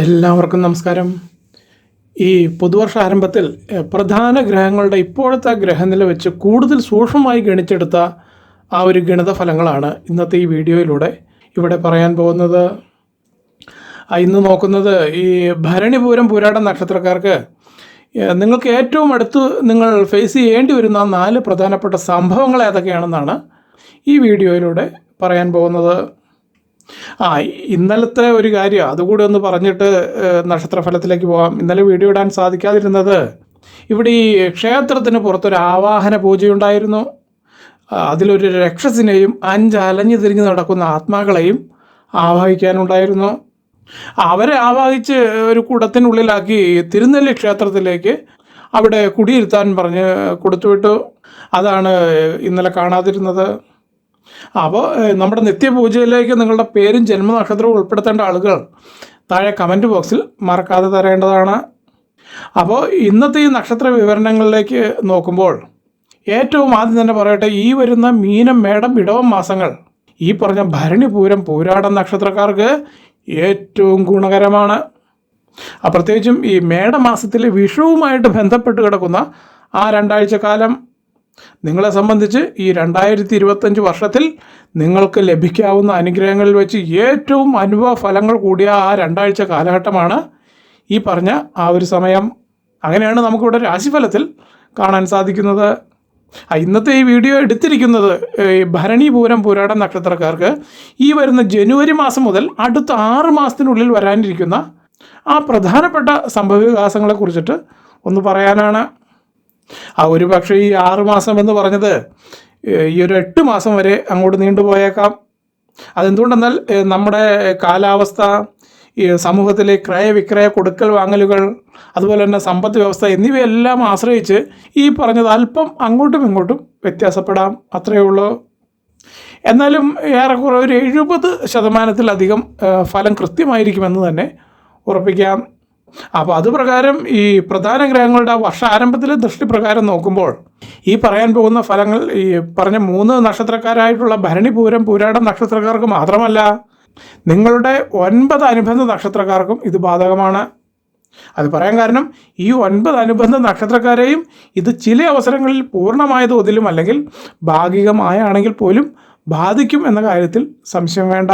എല്ലാവർക്കും നമസ്കാരം. ഈ പുതുവർഷ ആരംഭത്തിൽ പ്രധാന ഗ്രഹങ്ങളുടെ ഇപ്പോഴത്തെ ഗ്രഹനില വെച്ച് കൂടുതൽ സൂക്ഷ്മമായി ഗണിച്ചെടുത്ത ആ ഒരു ഗണിത ഫലങ്ങളാണ് ഇന്നത്തെ ഈ വീഡിയോയിലൂടെ ഇവിടെ പറയാൻ പോകുന്നത്. ഇന്ന് നോക്കുന്നത് ഈ ഭരണിപൂരം പൂരാട നക്ഷത്രക്കാർക്ക് നിങ്ങൾക്ക് ഏറ്റവും അടുത്ത് നിങ്ങൾ ഫേസ് ചെയ്യേണ്ടി വരുന്ന നാല് പ്രധാനപ്പെട്ട സംഭവങ്ങൾ ഏതൊക്കെയാണെന്നാണ് ഈ വീഡിയോയിലൂടെ പറയാൻ പോകുന്നത്. ആ ഇന്നലത്തെ ഒരു കാര്യം അതുകൂടി ഒന്ന് പറഞ്ഞിട്ട് നക്ഷത്രഫലത്തിലേക്ക് പോകാം. ഇന്നലെ വീഡിയോ ഇടാൻ സാധിക്കാതിരുന്നത് ഇവിടെ ഈ ക്ഷേത്രത്തിന് പുറത്തൊരു ആവാഹന പൂജയുണ്ടായിരുന്നു. അതിലൊരു രക്ഷസിനെയും അഞ്ച് അലഞ്ഞു തിരിഞ്ഞ് നടക്കുന്ന ആത്മാക്കളെയും ആവാഹിക്കാനുണ്ടായിരുന്നു. അവരെ ആവാഹിച്ച് ഒരു കുടത്തിനുള്ളിലാക്കി തിരുനെല്ലി ക്ഷേത്രത്തിലേക്ക് അവിടെ കുടിയിരുത്താൻ പറഞ്ഞ് കൊടുത്തുവിട്ടു. അതാണ് ഇന്നലെ കാണാതിരുന്നത്. അപ്പോൾ നമ്മുടെ നിത്യപൂജയിലേക്ക് നിങ്ങളുടെ പേരും ജന്മനക്ഷത്രവും ഉൾപ്പെടുത്തേണ്ട ആളുകൾ താഴെ കമന്റ് ബോക്സിൽ മറക്കാതെ തരേണ്ടതാണ്. അപ്പോൾ ഇന്നത്തെ ഈ നക്ഷത്ര വിവരണങ്ങളിലേക്ക് നോക്കുമ്പോൾ ഏറ്റവും ആദ്യം തന്നെ പറയട്ടെ ഈ വരുന്ന മീനം മേടം ഇടവം മാസങ്ങൾ ഈ പറഞ്ഞ ഭരണി പൂരം പൂരാടം നക്ഷത്രക്കാർക്ക് ഏറ്റവും ഗുണകരമാണ്. പ്രത്യേകിച്ചും ഈ മേടമാസത്തിലെ വിഷുവുമായിട്ട് ബന്ധപ്പെട്ട് കിടക്കുന്ന ആ രണ്ടാഴ്ച കാലം നിങ്ങളെ സംബന്ധിച്ച് ഈ രണ്ടായിരത്തി ഇരുപത്തഞ്ച് വർഷത്തിൽ നിങ്ങൾക്ക് ലഭിക്കാവുന്ന അനുഗ്രഹങ്ങളിൽ വെച്ച് ഏറ്റവും അനുഭവ ഫലങ്ങൾ കൂടിയ ആ രണ്ടാഴ്ച കാലഘട്ടമാണ് ഈ പറഞ്ഞ ആ ഒരു സമയം. അങ്ങനെയാണ് നമുക്കിവിടെ രാശിഫലത്തിൽ കാണാൻ സാധിക്കുന്നത്. ഇന്നത്തെ ഈ വീഡിയോ എടുത്തിരിക്കുന്നത് ഈ ഭരണി പൂരം പൂരാടം നക്ഷത്രക്കാർക്ക് ഈ വരുന്ന ജനുവരി മാസം മുതൽ അടുത്ത ആറ് മാസത്തിനുള്ളിൽ വരാനിരിക്കുന്ന ആ പ്രധാനപ്പെട്ട സംഭവവികാസങ്ങളെ കുറിച്ചിട്ട് ഒന്ന് പറയാനാണ്. ആ ഒരു പക്ഷേ ഈ ആറ് മാസം എന്ന് പറഞ്ഞത് ഈ ഒരു എട്ട് മാസം വരെ അങ്ങോട്ട് നീണ്ടുപോയേക്കാം അതെന്തുകൊണ്ടെന്നാൽ നമ്മുടെ കാലാവസ്ഥ ഈ സമൂഹത്തിലെ ക്രയവിക്രയ കൊടുക്കൽ വാങ്ങലുകൾ അതുപോലെ തന്നെ സമ്പദ് വ്യവസ്ഥ എന്നിവയെല്ലാം ആശ്രയിച്ച് ഈ പറഞ്ഞത് അല്പം അങ്ങോട്ടും ഇങ്ങോട്ടും വ്യത്യാസപ്പെടാം. അത്രയേ ഉള്ളൂ. എന്നാലും ഏറെക്കുറെ ഒരു എഴുപത് ശതമാനത്തിലധികം ഫലം കൃത്യമായിരിക്കുമെന്ന് തന്നെ ഉറപ്പിക്കാം. അപ്പോൾ അത് പ്രകാരം ഈ പ്രധാന ഗ്രഹങ്ങളുടെ വർഷാരംഭത്തിലെ ദൃഷ്ടി പ്രകാരം നോക്കുമ്പോൾ ഈ പറയാൻ പോകുന്ന ഫലങ്ങൾ ഈ പറഞ്ഞ മൂന്ന് നക്ഷത്രക്കാരായിട്ടുള്ള ഭരണിപൂരം പൂരാട നക്ഷത്രക്കാർക്ക് മാത്രമല്ല നിങ്ങളുടെ ഒൻപത് അനുബന്ധ നക്ഷത്രക്കാർക്കും ഇത് ബാധകമാണ്. അത് പറയാൻ കാരണം ഈ ഒൻപത് അനുബന്ധ നക്ഷത്രക്കാരെയും ഇത് ചില അവസരങ്ങളിൽ പൂർണമായ തോതിലും അല്ലെങ്കിൽ ഭാഗികമായാണെങ്കിൽ പോലും ബാധിക്കും എന്ന കാര്യത്തിൽ സംശയം വേണ്ട.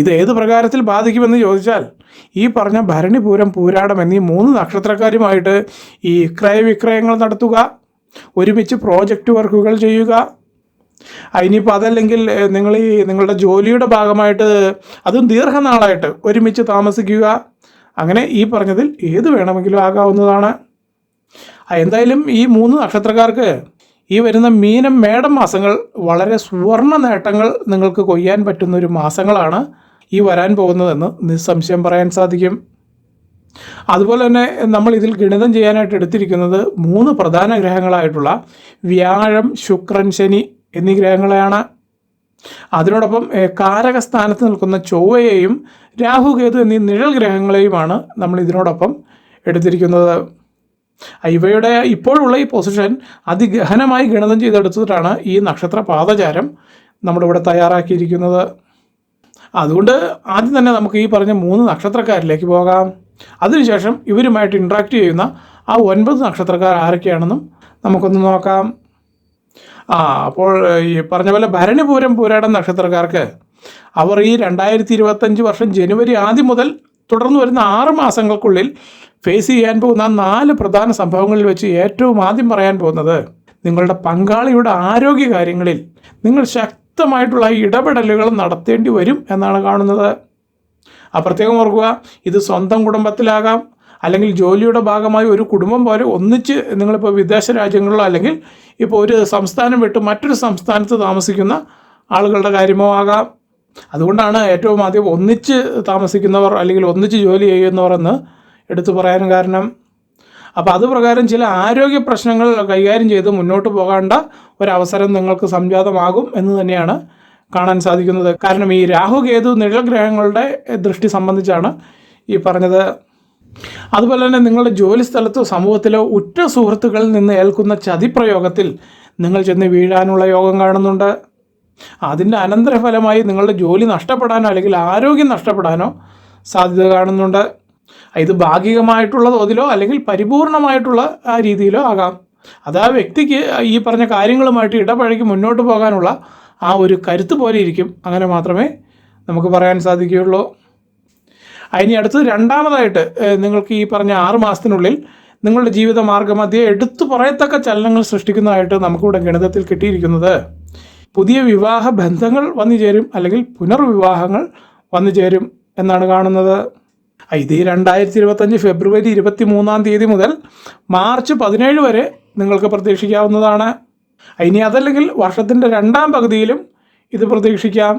ഇത് ഏത് പ്രകാരത്തിൽ ബാധിക്കുമെന്ന് ചോദിച്ചാൽ ഈ പറഞ്ഞ ഭരണിപൂരം പൂരാടം എന്നീ മൂന്ന് നക്ഷത്രക്കാരുമായിട്ട് ഈ ക്രയവിക്രയങ്ങൾ നടത്തുക ഒരുമിച്ച് പ്രോജക്റ്റ് വർക്കുകൾ ചെയ്യുക. ഇനിയിപ്പോൾ അതല്ലെങ്കിൽ നിങ്ങൾ ഈ നിങ്ങളുടെ ജോലിയുടെ ഭാഗമായിട്ട് അതും ദീർഘനാളായിട്ട് ഒരുമിച്ച് താമസിക്കുക. അങ്ങനെ ഈ പറഞ്ഞതിൽ ഏത് വേണമെങ്കിലും ആകാവുന്നതാണ്. എന്തായാലും ഈ മൂന്ന് നക്ഷത്രക്കാർക്ക് ഈ വരുന്ന മീനം മേടം മാസങ്ങൾ വളരെ സുവർണ നേട്ടങ്ങൾ നിങ്ങൾക്ക് കൊയ്യാൻ പറ്റുന്ന ഒരു മാസങ്ങളാണ് ഈ വരാൻ പോകുന്നതെന്ന് നിസ്സംശയം പറയാൻ സാധിക്കും. അതുപോലെ തന്നെ നമ്മൾ ഇതിൽ ഗണിതം ചെയ്യാനായിട്ട് എടുത്തിരിക്കുന്നത് മൂന്ന് പ്രധാന ഗ്രഹങ്ങളായിട്ടുള്ള വ്യാഴം ശുക്രൻ ശനി എന്നീ ഗ്രഹങ്ങളെയാണ്. അതിനോടൊപ്പം കാരക കാരകസ്ഥാനത്ത് നിൽക്കുന്ന ചൊവ്വയെയും രാഹുകേതു എന്നീ നിഴൽ ഗ്രഹങ്ങളെയുമാണ് നമ്മൾ ഇതിനോടൊപ്പം എടുത്തിരിക്കുന്നത്. ഇവയുടെ ഇപ്പോഴുള്ള ഈ പൊസിഷൻ അതിഗഹനമായി ഗണിതം ചെയ്തെടുത്തിട്ടാണ് ഈ നക്ഷത്ര പാദചാരം നമ്മളിവിടെ തയ്യാറാക്കിയിരിക്കുന്നത്. അതുകൊണ്ട് ആദ്യം തന്നെ നമുക്ക് ഈ പറഞ്ഞ മൂന്ന് നക്ഷത്രക്കാരിലേക്ക് പോകാം. അതിനുശേഷം ഇവരുമായിട്ട് ഇൻട്രാക്ട് ചെയ്യുന്ന ആ ഒൻപത് നക്ഷത്രക്കാർ ആരൊക്കെയാണെന്നും നമുക്കൊന്ന് നോക്കാം. ആ അപ്പോൾ ഈ പറഞ്ഞ പോലെ ഭരണിപൂരം പൂരാടം നക്ഷത്രക്കാർക്ക് അവർ ഈ രണ്ടായിരത്തി ഇരുപത്തഞ്ച് വർഷം ജനുവരി ആദ്യം മുതൽ തുടർന്ന് വരുന്ന ആറ് മാസങ്ങൾക്കുള്ളിൽ ഫേസ് ചെയ്യാൻ പോകുന്ന ആ നാല് പ്രധാന സംഭവങ്ങളിൽ വെച്ച് ഏറ്റവും ആദ്യം പറയാൻ പോകുന്നത് നിങ്ങളുടെ പങ്കാളിയുടെ ആരോഗ്യ കാര്യങ്ങളിൽ നിങ്ങൾ ശക്തമായിട്ടുള്ള ഇടപെടലുകൾ നടത്തേണ്ടി വരും എന്നാണ് കാണുന്നത്. ആ പ്രത്യേകം ഓർക്കുക ഇത് സ്വന്തം കുടുംബത്തിലാകാം അല്ലെങ്കിൽ ജോലിയുടെ ഭാഗമായി ഒരു കുടുംബം പോലെ ഒന്നിച്ച് നിങ്ങളിപ്പോൾ വിദേശ രാജ്യങ്ങളിലോ അല്ലെങ്കിൽ ഇപ്പോൾ ഒരു സംസ്ഥാനം വിട്ട് മറ്റൊരു സംസ്ഥാനത്ത് താമസിക്കുന്ന ആളുകളുടെ കാര്യമോ ആകാം. അതുകൊണ്ടാണ് ഏറ്റവും ആദ്യം ഒന്നിച്ച് താമസിക്കുന്നവർ അല്ലെങ്കിൽ ഒന്നിച്ച് ജോലി ചെയ്യുന്നവർ എന്ന് എടുത്തു പറയാനും കാരണം. അപ്പോൾ അത് പ്രകാരം ചില ആരോഗ്യ പ്രശ്നങ്ങൾ കൈകാര്യം ചെയ്ത് മുന്നോട്ട് പോകേണ്ട ഒരവസരം നിങ്ങൾക്ക് സംജാതമാകും എന്ന് തന്നെയാണ് കാണാൻ സാധിക്കുന്നത്. കാരണം ഈ രാഹു കേതു നിഴൽ ഗ്രഹങ്ങളുടെ ദൃഷ്ടി സംബന്ധിച്ചാണ് ഈ പറഞ്ഞത്. അതുപോലെ തന്നെ നിങ്ങളുടെ ജോലി സ്ഥലത്തോ സമൂഹത്തിലോ ഉറ്റ സുഹൃത്തുക്കളിൽ നിന്ന് ഏൽക്കുന്ന ചതിപ്രയോഗത്തിൽ നിങ്ങൾ ചെന്ന് വീഴാനുള്ള യോഗം കാണുന്നുണ്ട്. അതിന്റെ അനന്തരഫലമായി നിങ്ങളുടെ ജോലി നഷ്ടപ്പെടാനോ അല്ലെങ്കിൽ ആരോഗ്യം നഷ്ടപ്പെടാനോ സാധ്യത കാണുന്നുണ്ട്. ഇത് ഭാഗികമായിട്ടുള്ള തോതിലോ അല്ലെങ്കിൽ പരിപൂർണമായിട്ടുള്ള ആ രീതിയിലോ ആകാം. അത് ആ വ്യക്തിക്ക് ഈ പറഞ്ഞ കാര്യങ്ങളുമായിട്ട് ഇടപഴകി മുന്നോട്ട് പോകാനുള്ള ആ ഒരു കരുത്ത് പോലെ ഇരിക്കും. അങ്ങനെ മാത്രമേ നമുക്ക് പറയാൻ സാധിക്കുകയുള്ളൂ. അതിനി അടുത്തത് രണ്ടാമതായിട്ട് നിങ്ങൾക്ക് ഈ പറഞ്ഞ ആറ് മാസത്തിനുള്ളിൽ നിങ്ങളുടെ ജീവിത മാർഗമധ്യേ എടുത്തു പറയത്തക്ക ചലനങ്ങൾ സൃഷ്ടിക്കുന്നതായിട്ട് നമുക്കിവിടെ ഗണിതത്തിൽ കിട്ടിയിരിക്കുന്നത്. പുതിയ വിവാഹ ബന്ധങ്ങൾ വന്നു ചേരും അല്ലെങ്കിൽ പുനർവിവാഹങ്ങൾ വന്നു ചേരും എന്നാണ് കാണുന്നത്. ഇത് ഈ രണ്ടായിരത്തി ഇരുപത്തഞ്ച് ഫെബ്രുവരി ഇരുപത്തി മൂന്നാം തീയതി മുതൽ മാർച്ച് പതിനേഴ് വരെ നിങ്ങൾക്ക് പ്രതീക്ഷിക്കാവുന്നതാണ്. ഇനി അതല്ലെങ്കിൽ വർഷത്തിന്റെ രണ്ടാം പകുതിയിലും ഇത് പ്രതീക്ഷിക്കാം.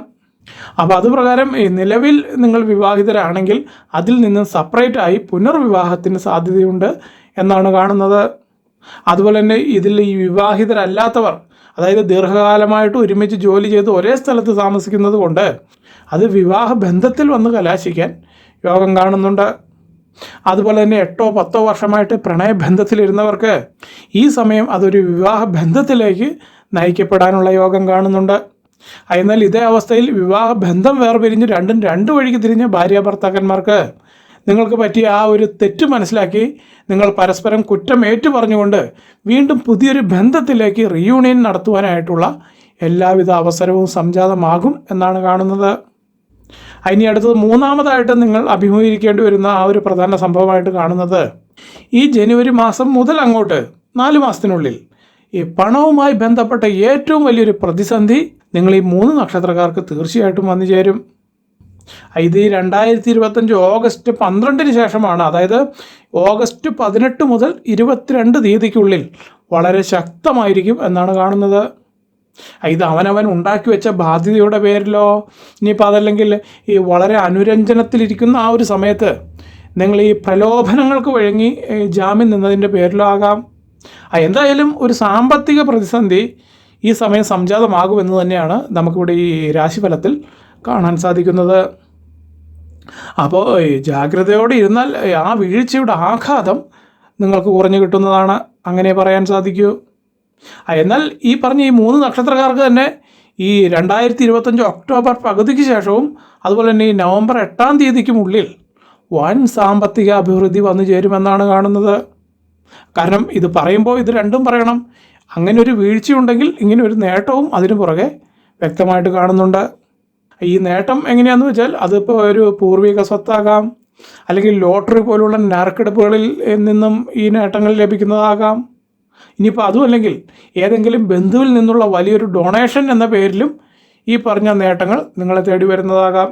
അപ്പോൾ അതുപ്രകാരം പ്രകാരം നിലവിൽ നിങ്ങൾ വിവാഹിതരാണെങ്കിൽ അതിൽ നിന്ന് സെപ്പറേറ്റ് ആയി പുനർവിവാഹത്തിന് സാധ്യതയുണ്ട് എന്നാണ് കാണുന്നത്. അതുപോലെ തന്നെ ഇതിൽ ഈ വിവാഹിതരല്ലാത്തവർ അതായത് ദീർഘകാലമായിട്ട് ഒരുമിച്ച് ജോലി ചെയ്ത് ഒരേ സ്ഥലത്ത് താമസിക്കുന്നത് കൊണ്ട് അത് വിവാഹ ബന്ധത്തിൽ വന്ന് കലാശിക്കാൻ യോഗം കാണുന്നുണ്ട്. അതുപോലെ തന്നെ എട്ടോ പത്തോ വർഷമായിട്ട് പ്രണയബന്ധത്തിലിരുന്നവർക്ക് ഈ സമയം അതൊരു വിവാഹ ബന്ധത്തിലേക്ക് നയിക്കപ്പെടാനുള്ള യോഗം കാണുന്നുണ്ട്. എന്നാൽ ഇതേ അവസ്ഥയിൽ വിവാഹ ബന്ധം വേർപിരിഞ്ഞ് രണ്ടും രണ്ട് വഴിക്ക് തിരിഞ്ഞ ഭാര്യ ഭർത്താക്കന്മാർക്ക് നിങ്ങൾക്ക് പറ്റിയ ആ ഒരു തെറ്റ് മനസ്സിലാക്കി നിങ്ങൾ പരസ്പരം കുറ്റം ഏറ്റു പറഞ്ഞുകൊണ്ട് വീണ്ടും പുതിയൊരു ബന്ധത്തിലേക്ക് റീയൂണിയൻ നടത്തുവാനായിട്ടുള്ള എല്ലാവിധ അവസരവും സംജാതമാകും എന്നാണ് കാണുന്നത്. ഇനി അടുത്തത് മൂന്നാമതായിട്ട് നിങ്ങൾ അഭിമുഖീകരിക്കേണ്ടി വരുന്ന ആ ഒരു പ്രധാന സംഭവമായിട്ട് കാണുന്നത് ഈ ജനുവരി മാസം മുതൽ അങ്ങോട്ട് നാല് മാസത്തിനുള്ളിൽ ഈ പണവുമായി ബന്ധപ്പെട്ട ഏറ്റവും വലിയൊരു പ്രതിസന്ധി നിങ്ങൾ ഈ മൂന്ന് നക്ഷത്രക്കാർക്ക് തീർച്ചയായിട്ടും വന്നു ചേരും. ഇത് ഈ രണ്ടായിരത്തി ഇരുപത്തഞ്ച് ഓഗസ്റ്റ് പന്ത്രണ്ടിന് ശേഷമാണ് അതായത് ഓഗസ്റ്റ് പതിനെട്ട് മുതൽ ഇരുപത്തിരണ്ട് തീയതിക്കുള്ളിൽ വളരെ ശക്തമായിരിക്കും എന്നാണ് കാണുന്നത്. ഇത് അവനവൻ ഉണ്ടാക്കി വെച്ച ബാധ്യതയുടെ പേരിലോ? ഇനിയിപ്പോൾ അതല്ലെങ്കിൽ ഈ വളരെ അനുരഞ്ജനത്തിലിരിക്കുന്ന ആ ഒരു സമയത്ത് നിങ്ങൾ ഈ പ്രലോഭനങ്ങൾക്ക് വഴങ്ങി ജാമ്യം നിന്നതിന്റെ പേരിലോ ആകാം. എന്തായാലും ഒരു സാമ്പത്തിക പ്രതിസന്ധി ഈ സമയം സംജാതമാകുമെന്ന് തന്നെയാണ് നമുക്കിവിടെ ഈ രാശിഫലത്തിൽ കാണാൻ സാധിക്കുന്നത്. അപ്പോൾ ജാഗ്രതയോടെ ഇരുന്നാൽ ആ വീഴ്ചയുടെ ആഘാതം നിങ്ങൾക്ക് കുറഞ്ഞു കിട്ടുന്നതാണ്. അങ്ങനെ പറയാൻ സാധിക്കൂ. എന്നാൽ ഈ പറഞ്ഞ ഈ മൂന്ന് നക്ഷത്രക്കാർക്ക് തന്നെ ഈ രണ്ടായിരത്തി ഇരുപത്തഞ്ച് ഒക്ടോബർ പകുതിക്ക് ശേഷവും അതുപോലെ തന്നെ ഈ നവംബർ എട്ടാം തീയതിക്കുമുള്ളിൽ വൻ സാമ്പത്തിക അഭിവൃദ്ധി വന്നു ചേരുമെന്നാണ് കാണുന്നത്. കാരണം ഇത് പറയുമ്പോൾ ഇത് രണ്ടും പറയണം. അങ്ങനെ ഒരു വീഴ്ചയുണ്ടെങ്കിൽ ഇങ്ങനെ ഒരു നേട്ടവും അതിന് പുറകെ വ്യക്തമായിട്ട് കാണുന്നുണ്ട്. ഈ നേട്ടം എങ്ങനെയാണെന്ന് വെച്ചാൽ അതിപ്പോൾ ഒരു പൂർവിക സ്വത്താകാം അല്ലെങ്കിൽ ലോട്ടറി പോലുള്ള നറുക്കെടുപ്പുകളിൽ നിന്നും ഈ നേട്ടങ്ങൾ ലഭിക്കുന്നതാകാം. ഇനിയിപ്പോൾ അതുമല്ലെങ്കിൽ ഏതെങ്കിലും ബന്ധുവിൽ നിന്നുള്ള വലിയൊരു ഡൊണേഷൻ എന്ന പേരിലും ഈ പറഞ്ഞ നേട്ടങ്ങൾ നിങ്ങളെ തേടി വരുന്നതാകാം.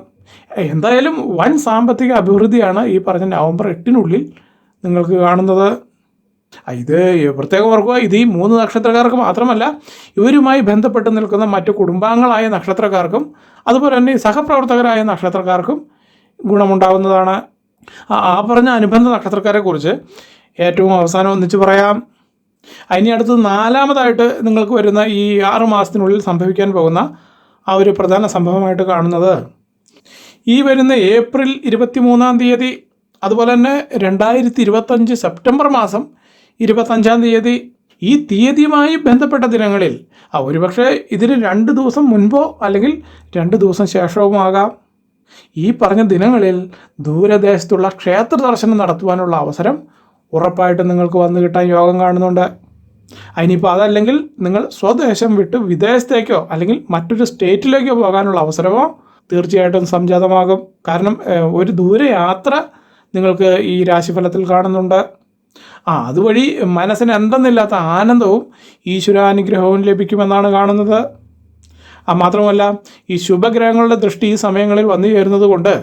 എന്തായാലും വൻ സാമ്പത്തിക അഭിവൃദ്ധിയാണ് ഈ പറഞ്ഞ നവംബർ എട്ടിനുള്ളിൽ നിങ്ങൾക്ക് കാണുന്നത്. ഇത് പ്രത്യേകം ഓർക്കുക ഇത് ഈ മൂന്ന് നക്ഷത്രക്കാർക്ക് മാത്രമല്ല ഇവരുമായി ബന്ധപ്പെട്ട് നിൽക്കുന്ന മറ്റു കുടുംബാംഗങ്ങളായ നക്ഷത്രക്കാർക്കും അതുപോലെ തന്നെ സഹപ്രവർത്തകരായ നക്ഷത്രക്കാർക്കും ഗുണമുണ്ടാകുന്നതാണ് ആ പറഞ്ഞ അനുബന്ധ നക്ഷത്രക്കാരെ കുറിച്ച് ഏറ്റവും അവസാനം ഒന്നിച്ച് പറയാം. അതിനി അടുത്ത് നാലാമതായിട്ട് നിങ്ങൾക്ക് വരുന്ന ഈ ആറ് മാസത്തിനുള്ളിൽ സംഭവിക്കാൻ പോകുന്ന ആ ഒരു പ്രധാന സംഭവമായിട്ട് കാണുന്നത്. ഈ വരുന്ന ഏപ്രിൽ ഇരുപത്തി മൂന്നാം തീയതി അതുപോലെ തന്നെ രണ്ടായിരത്തി ഇരുപത്തഞ്ച് സെപ്റ്റംബർ മാസം ഇരുപത്തഞ്ചാം തീയതി ഈ തീയതിയുമായി ബന്ധപ്പെട്ട ദിനങ്ങളിൽ ആ ഒരുപക്ഷെ ഇതിന് രണ്ട് ദിവസം മുൻപോ അല്ലെങ്കിൽ രണ്ട് ദിവസം ശേഷവുമാകാം ഈ പറഞ്ഞ ദിനങ്ങളിൽ ദൂരദേശത്തുള്ള ക്ഷേത്ര ദർശനം നടത്തുവാനുള്ള അവസരം ഉറപ്പായിട്ടും നിങ്ങൾക്ക് വന്നു കിട്ടാൻ യോഗം കാണുന്നുണ്ട്. അതിനിപ്പോൾ അതല്ലെങ്കിൽ നിങ്ങൾ സ്വദേശം വിട്ട് വിദേശത്തേക്കോ അല്ലെങ്കിൽ മറ്റൊരു സ്റ്റേറ്റിലേക്കോ പോകാനുള്ള അവസരമോ തീർച്ചയായിട്ടും സംജാതമാകും. കാരണം ഒരു ദൂരയാത്ര നിങ്ങൾക്ക് ഈ രാശിഫലത്തിൽ കാണുന്നുണ്ട്. ആ അതുവഴി മനസ്സിന് എന്തെന്നില്ലാത്ത ആനന്ദവും ഈശ്വരാനുഗ്രഹവും ലഭിക്കുമെന്നാണ് കാണുന്നത്. ആ മാത്രമല്ല ഈ ശുഭഗ്രഹങ്ങളുടെ ദൃഷ്ടി ഈ സമയങ്ങളിൽ വന്നു ചേരുന്നത് കൊണ്ട്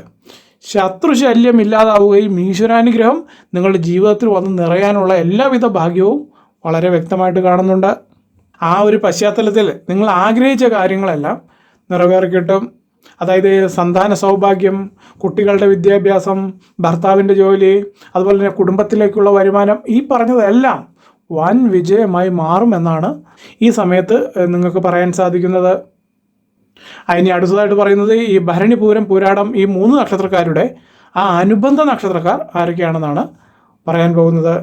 ശത്രുശല്യം ഇല്ലാതാവുകയും ഈശ്വരാനുഗ്രഹം നിങ്ങളുടെ ജീവിതത്തിൽ വന്ന് നിറയാനുള്ള എല്ലാവിധ ഭാഗ്യവും വളരെ വ്യക്തമായിട്ട് കാണുന്നുണ്ട്. ആ ഒരു പശ്ചാത്തലത്തിൽ നിങ്ങൾ ആഗ്രഹിച്ച കാര്യങ്ങളെല്ലാം നിറവേറിക്കിട്ടും. അതായത് സന്താന സൗഭാഗ്യം കുട്ടികളുടെ വിദ്യാഭ്യാസം ഭർത്താവിന്റെ ജോലി അതുപോലെ തന്നെ കുടുംബത്തിലേക്കുള്ള വരുമാനം ഈ പറഞ്ഞതെല്ലാം വൻ വിജയമായി മാറുമെന്നാണ് ഈ സമയത്ത് നിങ്ങൾക്ക് പറയാൻ സാധിക്കുന്നത്. അതിന് അടുത്തതായിട്ട് പറയുന്നത് ഈ ഭരണി പൂരം പൂരാടം ഈ മൂന്ന് നക്ഷത്രക്കാരുടെ ആ അനുബന്ധ നക്ഷത്രക്കാർ ആരൊക്കെയാണെന്നാണ് പറയാൻ പോകുന്നത്.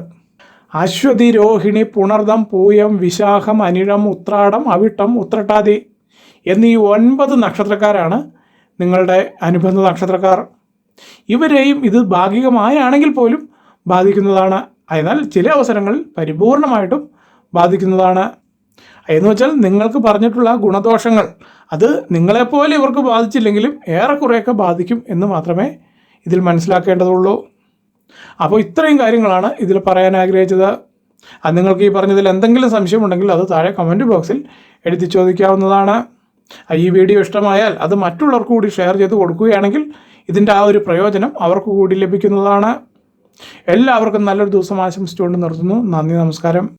അശ്വതി രോഹിണി പുണർദം പൂയം വിശാഖം അനിഴം ഉത്രാടം അവിട്ടം ഉത്രട്ടാതി എന്നീ ഒൻപത് നക്ഷത്രക്കാരാണ് നിങ്ങളുടെ അനുബന്ധ നക്ഷത്രക്കാർ. ഇവരെയും ഇത് ഭാഗികമായാണെങ്കിൽ പോലും ബാധിക്കുന്നതാണ്. എന്നാൽ ചില അവസരങ്ങളിൽ പരിപൂർണമായിട്ടും ബാധിക്കുന്നതാണ്. എന്ന് വെച്ചാൽ നിങ്ങൾക്ക് പറഞ്ഞിട്ടുള്ള ഗുണദോഷങ്ങൾ അത് നിങ്ങളെപ്പോലെ ഇവർക്ക് ബാധിച്ചില്ലെങ്കിലും ഏറെക്കുറെയൊക്കെ ബാധിക്കും എന്ന് മാത്രമേ ഇതിൽ മനസ്സിലാക്കേണ്ടതുള്ളൂ. അപ്പോൾ ഇത്രയും കാര്യങ്ങളാണ് ഇതിൽ പറയാൻ ആഗ്രഹിച്ചത്. അത് നിങ്ങൾക്ക് ഈ പറഞ്ഞതിൽ എന്തെങ്കിലും സംശയമുണ്ടെങ്കിൽ അത് താഴെ കമന്റ് ബോക്സിൽ എഴുതി ചോദിക്കാവുന്നതാണ്. ഈ വീഡിയോ ഇഷ്ടമായാൽ അത് മറ്റുള്ളവർക്ക് കൂടി ഷെയർ ചെയ്ത് കൊടുക്കുകയാണെങ്കിൽ ഇതിന്റെ ആ ഒരു പ്രയോജനം അവർക്ക് കൂടി ലഭിക്കുന്നതാണ്. എല്ലാവർക്കും നല്ലൊരു ദിവസം ആശംസിച്ചുകൊണ്ട് നിർത്തുന്നു. നന്ദി നമസ്കാരം.